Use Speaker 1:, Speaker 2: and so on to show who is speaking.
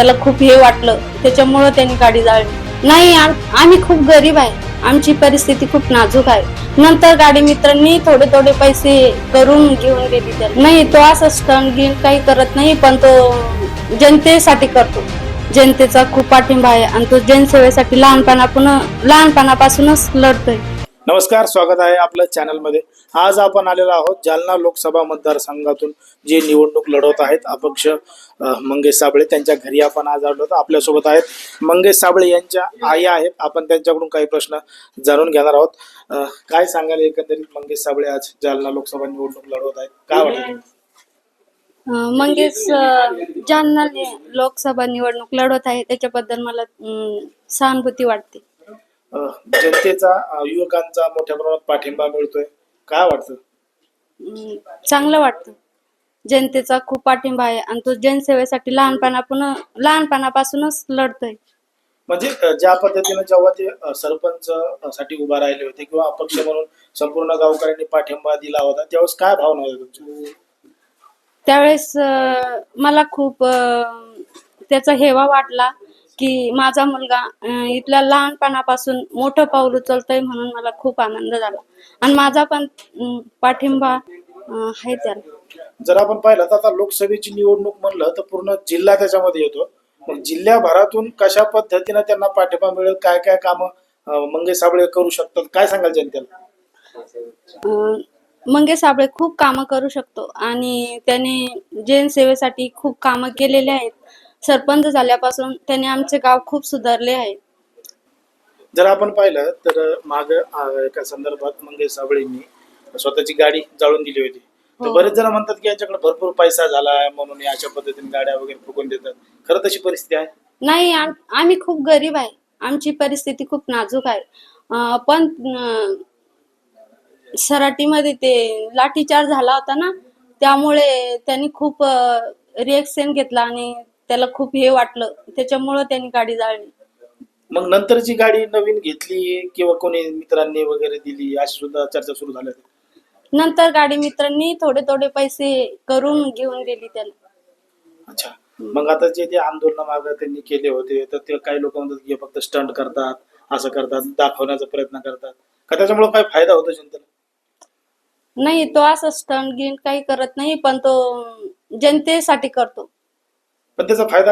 Speaker 1: त्याला खूप हे वाटलं. त्याच्यामुळं त्यांनी गाडी जाळली. नाही आम- आम्ही खूप गरीब आहे. आमची परिस्थिती खूप नाजूक आहे. नंतर गाडी मित्रांनी थोडे थोडे पैसे करून घेऊन गेली त्याला. नाही तो असं स्टंट घेऊन काही करत नाही पण तो जनतेसाठी करतो. जनतेचा खूप पाठिंबा आहे. आणि तो जनसेवेसाठी लहानपणापून लहानपणापासूनच लढतोय.
Speaker 2: नमस्कार स्वागत आहे आपल्या चॅनलमध्ये. आज आपण आलेलो आहोत जालना लोकसभा मतदारसंघातून जे निवडणूक लढवत आहेत अपक्ष मंगेश साबळे. त्यांच्या घरी आपण आज आलो होतो आपल्यासोबत आहेत मंगेश साबळे यांच्या आई आहेत. आपण त्यांच्याकडून काही प्रश्न जाणून घेणार आहोत. काय सांगाल एकंदरीत मंगेश साबळे आज जालना लोकसभा निवडणूक लढवत आहेत? काय वाटत
Speaker 1: मंगेश जालना लोकसभा निवडणूक लढवत आहे. त्याच्याबद्दल मला सहानुभूती वाटते.
Speaker 2: जनतेचा युवकांचा मोठ्या प्रमाणात पाठिंबा मिळतोय. काय वाटतं?
Speaker 1: चांगलं वाटतं. जनतेचा खूप पाठिंबा आहे आणि तो जनसेवेसाठी लहानपणापासून लहानपणापासूनच लढतोय.
Speaker 2: म्हणजे ज्या पद्धतीनं जेव्हा ते सरपंच साठी उभा राहिले होते किंवा अपक्ष म्हणून संपूर्ण गावकऱ्यांनी पाठिंबा दिला होता त्यावेळेस काय भावना होत्या तुमच्या?
Speaker 1: त्यावेळेस मला खूप त्याचा हेवा वाटला. की माझा मुलगा इथल्या लहानपणापासून मोठं पाऊल उचलतोय म्हणून मला खूप आनंद झाला. आणि माझा पण पाठिंबा आहे त्याला.
Speaker 2: जर आपण पाहिलं तर आता लोकसभेची निवडणूक म्हणलं तर पूर्ण जिल्हा त्याच्यामध्ये येतो. मग जिल्ह्याभरातून कशा पद्धतीनं त्यांना पाठिंबा मिळेल? काय काय कामं मंगेश साबळे करू शकतात? काय सांगाल जनतेला?
Speaker 1: मंगेश साबळे खूप कामं करू शकतो. आणि त्याने जैन सेवेसाठी खूप कामं केलेले आहेत. सरपंच झाल्यापासून त्याने आमचे गाव खूप सुधारले आहे.
Speaker 2: जर आपण पाहिलं तर माग एका संदर्भात मंगेश साबळेंनी स्वतःची गाडी जाळून दिली होती. तर
Speaker 1: हो.
Speaker 2: बरेच जण म्हणतात की यांच्याकडे भरपूर पैसा झालाय म्हणून अशा पद्धतीने गाड्या वगैरे फुकून देतात. खरं तशी परिस्थिती आहे?
Speaker 1: नाही आम- आम्ही खूप गरीब आहे. आमची परिस्थिती खूप नाजूक आहे. पण सराटीमध्ये ते लाठीचार्ज झाला होता ना त्यामुळे त्यांनी खूप रिएक्शन घेतला आणि त्याला खूप हे वाटलं. त्याच्यामुळं त्यांनी गाडी जाळली.
Speaker 2: मग नंतरची गाडी नवीन घेतली किंवा कोणी मित्रांनी वगैरे दिली अशी सुद्धा चर्चा सुरू झाल्या
Speaker 1: नंतर गाडी मित्रांनी थोडे थोडे पैसे करून घेऊन गेली त्याला.
Speaker 2: अच्छा. मग आता जे ते आंदोलन मागे त्यांनी केले होते तर ते काही लोक म्हणतात की हे फक्त स्टंट करतात असं करतात दाखवण्याचा प्रयत्न करतात. का त्याच्यामुळे काय फायदा होतो जनतेला?
Speaker 1: नाही तो असं स्टंट गिन काही करत नाही पण तो जनतेसाठी करतो.
Speaker 2: पण त्याचा फायदा